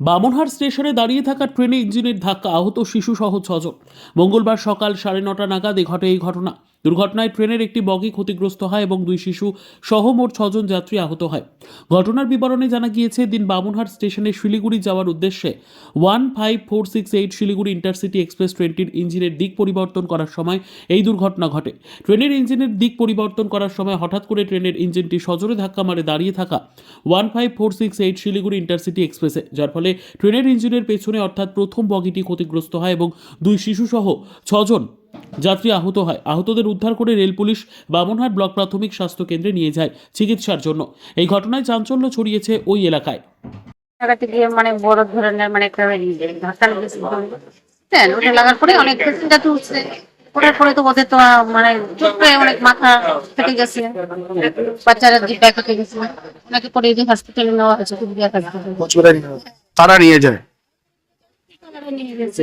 বামনহাট স্টেশনে দাঁড়িয়ে থাকা ট্রেনে ইঞ্জিনের ধাক্কা, আহত শিশু সহ ছজন। মঙ্গলবার সকাল সাড়ে নটা নাগাদে ঘটে এই ঘটনা। দুর্ঘটনায় ট্রেনের একটি বগি ক্ষতিগ্রস্ত হয় এবং দুই শিশু সহ মোট ছজন যাত্রী আহত হয়। ঘটনার বিবরণে জানা গিয়েছে, দিন বামুনহাট স্টেশনে শিলিগুড়ি যাওয়ার উদ্দেশ্যে one five four six eight Siliguri intercity express ট্রেনটির ইঞ্জিনের দিক পরিবর্তন করার সময় এই দুর্ঘটনা ঘটে। ট্রেনের ইঞ্জিনের দিক পরিবর্তন করার সময় হঠাৎ করে ট্রেনের ইঞ্জিনটি সজোরে ধাক্কা মারে দাঁড়িয়ে থাকা one five four six eight Siliguri intercity এক্সপ্রেসে, যার ফলে ট্রেনের ইঞ্জিনের পেছনে অর্থাৎ প্রথম বগিটি ক্ষতিগ্রস্ত হয় এবং দুই শিশুসহ ছজন যাত্রী আহত হয়। আহতদের উদ্ধার করে রেল পুলিশ বামনহাট ব্লক প্রাথমিক স্বাস্থ্য কেন্দ্রে নিয়ে যায় চিকিৎসার জন্য। এই ঘটনায় চাঞ্চল্য ছড়িয়েছে ওই এলাকায়। জায়গাতে গিয়ে মানে বড় ধরনের মানে একটা ধাক্কা লেগেছে। হ্যাঁ ওটা লাগার পরে অনেক পেশেন্টটা তুলছে ওটার পরে তো ওদের তো মানে অনেক মাথা ফেটে গেছে। বাচ্চারা জিব্বা কেটে গেছে। ওনাকে পরে হসপিটালে নেওয়া হয়েছে হাসপাতালে তারা নিয়ে যায়? নিয়ে গেছে।